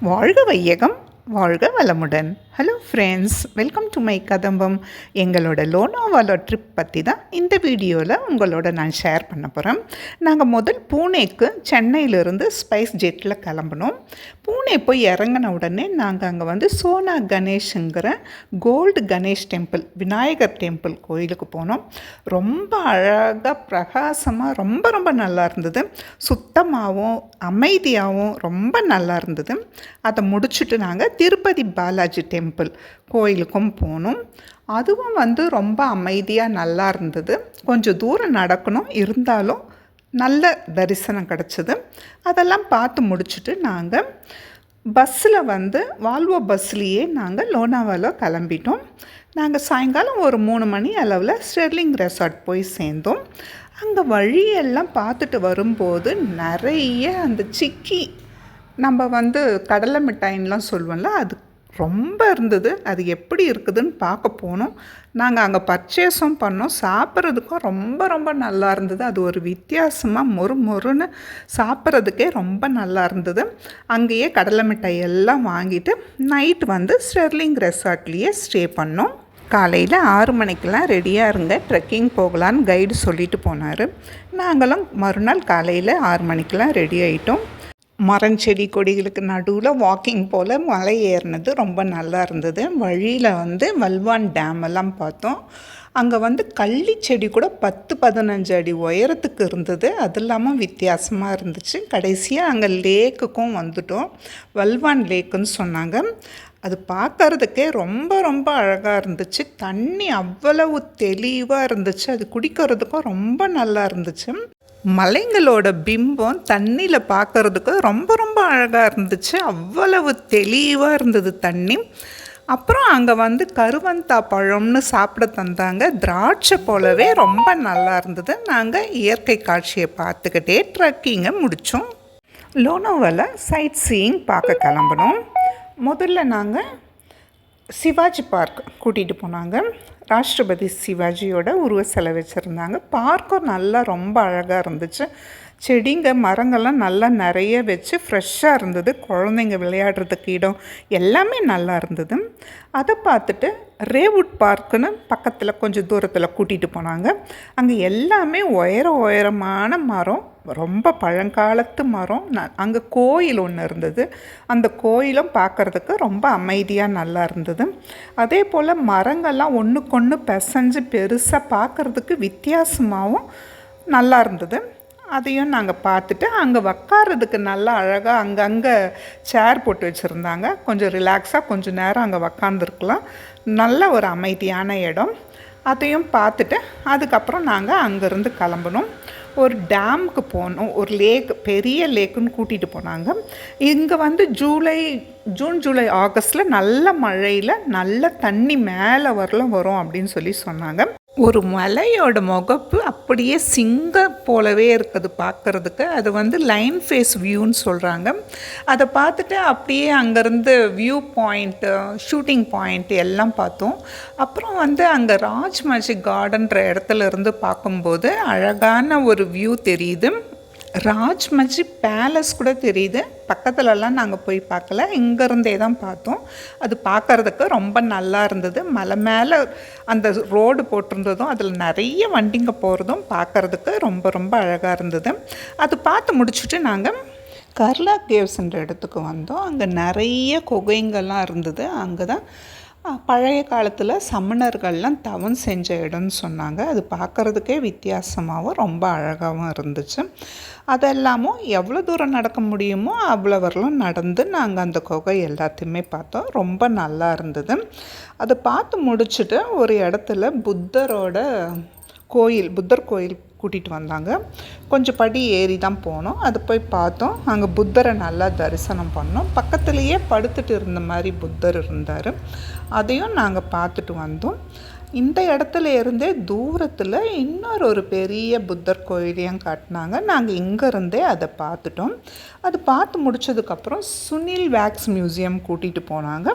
வாழ்க வையகம். வாழ்க வளமுடன். Hello friends welcome to my Kadambam. எங்களோட லோனோவாலோ ட்ரிப் பற்றி தான் இந்த வீடியோவில் உங்களோட நான் ஷேர் பண்ண போகிறேன் நாங்கள் முதல் பூனேக்கு சென்னையிலேருந்து ஸ்பைஸ் ஜெட்டில் கிளம்பினோம். பூனே போய் இறங்கின உடனே நாங்கள் அங்கே வந்து Sona கணேஷுங்கிற gold Ganesh temple Vinayagar temple கோயிலுக்கு போனோம். ரொம்ப அழகாக பிரகாசமாக ரொம்ப ரொம்ப நல்லா இருந்தது. சுத்தமாகவும் அமைதியாகவும் ரொம்ப நல்லா இருந்தது. அதை முடிச்சுட்டு நாங்கள் திருப்பதி பாலாஜி டெம்பிள் கோயிலுக்கும் போனோம் அதுவும் வந்து ரொம்ப அமைதியாக நல்லா இருந்தது. கொஞ்சம் தூரம் நடக்கணும். இருந்தாலும் நல்ல தரிசனம் கிடச்சிது. அதெல்லாம் பார்த்து முடிச்சுட்டு நாங்கள் பஸ்ஸில் வந்து வால்வோ பஸ்லேயே நாங்கள் லோனாவாலோ கிளம்பிட்டோம். நாங்கள் சாயங்காலம் ஒரு மூணு மணி அளவில் ஸ்டெர்லிங் ரெசார்ட் போய் சேர்ந்தோம். அங்கே வழியெல்லாம் பார்த்துட்டு வரும்போது நிறைய அந்த சிக்கி நம்ம வந்து கடலை மிட்டாயின்லாம் சொல்லுவோம்ல அது ரொம்ப இருந்தது. அது எப்படி இருக்குதுன்னு பார்க்க போனோம். நாங்கள் அங்கே பர்ச்சேஸும் பண்ணோம். சாப்பிட்றதுக்கும் ரொம்ப ரொம்ப நல்லா இருந்தது. அது ஒரு வித்தியாசமாக மொறு மொறுன்னு சாப்பிட்றதுக்கே ரொம்ப நல்லா இருந்தது. அங்கேயே கடலை மிட்டாய் எல்லாம் வாங்கிட்டு நைட் வந்து ஸ்டெர்லிங் ரெசார்ட்லேயே ஸ்டே பண்ணோம். காலையில் ஆறு மணிக்கெலாம் ரெடியாக இருங்க. ட்ரெக்கிங் போகலான்னு கைடு சொல்லிட்டு போனார். நாங்களும் மறுநாள் காலையில் ஆறு மணிக்கெலாம் ரெடி ஆகிட்டோம் மரம் செடி கொடிகளுக்கு நடுவில் வாக்கிங் போல் மலை ஏறினது ரொம்ப நல்லா இருந்தது. வழியில் வந்து வல்வான் டேம் எல்லாம் பார்த்தோம். அங்கே வந்து கள்ளி செடி கூட பத்து பதினஞ்சு அடி உயரத்துக்கு இருந்தது. அது இல்லாமல் வித்தியாசமாக இருந்துச்சு. கடைசியாக அங்கே லேக்குக்கும் வந்துட்டோம். வல்வான் லேக்குன்னு சொன்னாங்க. அது பார்க்கறதுக்கே ரொம்ப ரொம்ப அழகாக இருந்துச்சு. தண்ணி அவ்வளவு தெளிவாக இருந்துச்சு. அது குடிக்கிறதுக்கும் ரொம்ப நல்லா இருந்துச்சு. மலைங்களோட பிம்பம் தண்ணியில் பார்க்குறதுக்கு ரொம்ப ரொம்ப அழகாக இருந்துச்சு. அவ்வளவு தெளிவாக இருந்தது தண்ணி. அப்புறம் அங்கே வந்து கருவந்தா பழம்னு சாப்பிட தந்தாங்க. திராட்சை போலவே ரொம்ப நல்லா இருந்தது. நாங்கள் இயற்கை காட்சியை பார்த்துக்கிட்டே ட்ரக்கிங்கை முடித்தோம் லோனோவில் சைட் சீயிங் பார்க்க கிளம்பணும் முதல்ல நாங்கள் சிவாஜி பார்க் கூட்டிகிட்டு போனாங்க. ராஷ்டிரபதி சிவாஜியோட உருவ சிலை வச்சுருந்தாங்க பார்க்கும் நல்லா ரொம்ப அழகாக இருந்துச்சு. செடிங்க மரங்கள்லாம் நல்லா நிறைய வச்சு ஃப்ரெஷ்ஷாக இருந்தது. குழந்தைங்க விளையாடுறதுக்கு இடம் எல்லாமே நல்லா இருந்தது. அதை பார்த்துட்டு ரேவுட் பார்க்குன்னு பக்கத்தில் கொஞ்சம் தூரத்தில் கூட்டிகிட்டு போனாங்க. அங்கே எல்லாமே உயர உயரமான மரம் ரொம்ப பழங்காலத்து மரம். ந அங்கே கோயில் ஒன்று இருந்தது. அந்த கோயிலும் பார்க்குறதுக்கு ரொம்ப அமைதியாக நல்லா இருந்தது. அதே போல் மரங்கள்லாம் ஒன்றுக்கொன்று பிசைஞ்சு பெருசாக பார்க்குறதுக்கு வித்தியாசமாகவும் நல்லா இருந்தது. அதையும் நாங்கள் பார்த்துட்டு அங்கே உக்காறதுக்கு நல்லா அழகாக அங்கங்கே சேர் போட்டு வச்சுருந்தாங்க. கொஞ்சம் ரிலாக்ஸாக கொஞ்சம் நேரம் அங்கே உக்காந்துருக்கலாம். நல்ல ஒரு அமைதியான இடம். அதையும் பார்த்துட்டு அதுக்கப்புறம் நாங்கள் அங்கேருந்து கிளம்பணும். ஒரு டேமுக்கு போனோம் ஒரு லேக் பெரிய லேக்குன்னு கூட்டிகிட்டு போனாங்க. இங்கே வந்து ஜூலை ஜூன் ஜூலை ஆகஸ்ட்டில் நல்ல மழையில் நல்ல தண்ணி மேலே வரலாம் வரும் அப்படின்னு சொல்லி சொன்னாங்க. ஒரு மலையோட முகப்பு அப்படியே சிங்க போலவே இருக்குது பார்க்குறதுக்கு. அது வந்து லைன் ஃபேஸ் வியூன்னு சொல்கிறாங்க அதை பார்த்துட்டு அப்படியே அங்கேருந்து வியூ பாயிண்ட்டு ஷூட்டிங் பாயிண்ட் எல்லாம் பார்த்தோம். அப்புறம் வந்து அங்கே ராஜ் கார்டன்ற இடத்துல இருந்து பார்க்கும்போது அழகான ஒரு வியூ தெரியுது. ராஜ்மஜி பேலஸ் கூட தெரியுது. பக்கத்துலலாம் நாங்கள் போய் பார்க்கல. இங்கேருந்தே தான் பார்த்தோம். அது பார்க்குறதுக்கு ரொம்ப நல்லா இருந்தது. மலை மேலே அந்த ரோடு போட்டிருந்ததும் அதில் நிறைய வண்டிங்க போகிறதும் பார்க்குறதுக்கு ரொம்ப ரொம்ப அழகாக இருந்தது. அது பார்த்து முடிச்சுட்டு நாங்கள் கர்லா கேவ்ஸ்ன்ற இடத்துக்கு வந்தோம். அங்கே நிறைய குகைங்கள்லாம் இருந்தது. அங்கே தான் பழைய காலத்தில் சமணர்கள்லாம் தவம் செஞ்ச இடம்னு சொன்னாங்க. அது பார்க்குறதுக்கே வித்தியாசமாகவும் ரொம்ப அழகாகவும் இருந்துச்சு. அதெல்லாமும் எவ்வளோ தூரம் நடக்க முடியுமோ அவ்வளோ வரலாம் நடந்து நாங்கள் அந்த குகை எல்லாத்தையுமே பார்த்தோம். ரொம்ப நல்லா இருந்தது. அதை பார்த்து முடிச்சுட்டு ஒரு இடத்துல புத்தரோட கோயில் புத்தர் கோயில் கூட்டிகிட்டு வந்தாங்க. கொஞ்சம் படி ஏறி தான் போனோம். அது போய் பார்த்தோம். அங்கே புத்தரை நல்லா தரிசனம் பண்ணோம். பக்கத்துலேயே படுத்துட்டு இருந்த மாதிரி புத்தர் இருந்தார். அதையும் நாங்கள் பார்த்துட்டு வந்தோம். இந்த இடத்துல இருந்தே தூரத்தில் இன்னொரு ஒரு பெரிய புத்தர் கோயிலையும் காட்டினாங்க. நாங்கள் இங்கேருந்தே அதை பார்த்துட்டோம். அது பார்த்து முடித்ததுக்கப்புறம் சுனில் வேக்ஸ் மியூசியம் கூட்டிகிட்டு போனாங்க.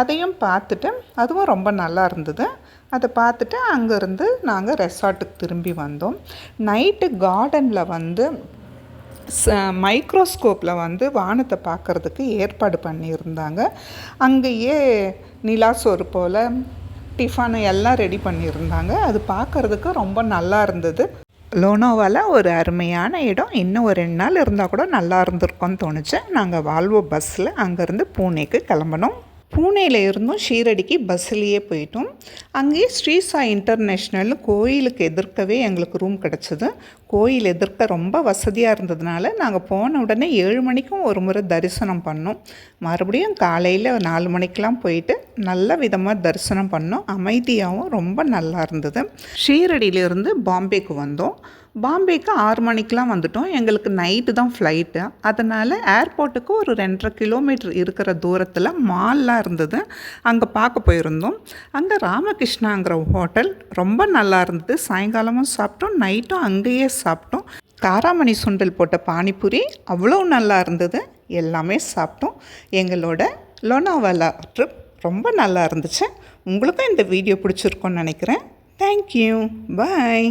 அதையும் பார்த்துட்டு அதுவும் ரொம்ப நல்லா இருந்தது. அதை பார்த்துட்டு அங்கேருந்து நாங்கள் ரெசார்ட்டுக்கு திரும்பி வந்தோம். நைட்டு கார்டனில் வந்து மைக்ரோஸ்கோப்பில் வந்து வானத்தை பார்க்குறதுக்கு ஏற்பாடு பண்ணியிருந்தாங்க. அங்கேயே நிலாசோறு போல் டிஃபனு எல்லாம் ரெடி பண்ணியிருந்தாங்க. அது பார்க்குறதுக்கு ரொம்ப நல்லா இருந்தது. லோனோவாவில் ஒரு அருமையான இடம். இன்னும் ஒரு ரெண்டு நாள் இருந்தால் கூட நல்லா இருந்திருக்கோன்னு தோணுச்சு. நாங்கள் வால்வோ பஸ்ஸில் அங்கேருந்து பூனேக்கு கிளம்பினோம் பூனேயில் இருந்தும் ஷீரடிக்கு பஸ்ஸிலேயே போயிட்டோம். அங்கேயே ஸ்ரீசா இன்டர்நேஷ்னல் கோயிலுக்கு எதிர்க்கவே எங்களுக்கு ரூம் கிடச்சிது. கோயில் எதிர்க்க ரொம்ப வசதியாக இருந்ததுனால நாங்கள் போன உடனே ஏழு மணிக்கும் ஒரு முறை தரிசனம் பண்ணோம். மறுபடியும் காலையில் நாலு மணிக்கெலாம் போயிட்டு நல்ல விதமாக தரிசனம் பண்ணோம். அமைதியாகவும் ரொம்ப நல்லா இருந்தது. ஷீரடியிலிருந்து பாம்பேக்கு வந்தோம். பாம்பேக்கு ஆறு மணிக்கெலாம் வந்துட்டோம். எங்களுக்கு நைட்டு தான் ஃப்ளைட்டு அதனால் ஏர்போர்ட்டுக்கு ஒரு ரெண்டரை கிலோமீட்டர் இருக்கிற தூரத்தில் மால்லாம் இருந்தது. அங்கே பார்க்க போயிருந்தோம். அங்கே ராமகிருஷ்ணாங்கிற ஹோட்டல் ரொம்ப நல்லா இருந்தது. சாயங்காலமும் சாப்பிட்டோம். நைட்டும் அங்கேயே சாப்பிட்டோம். காராமணி சுண்டல் போட்ட பானிபூரி அவ்வளோ நல்லா இருந்தது. எல்லாமே சாப்பிட்டோம். எங்களோட லோனாவாலா ட்ரிப் ரொம்ப நல்லா இருந்துச்சு. உங்களுக்கும் இந்த வீடியோ பிடிச்சிருக்கோன்னு நினைக்கிறேன். Thank you bye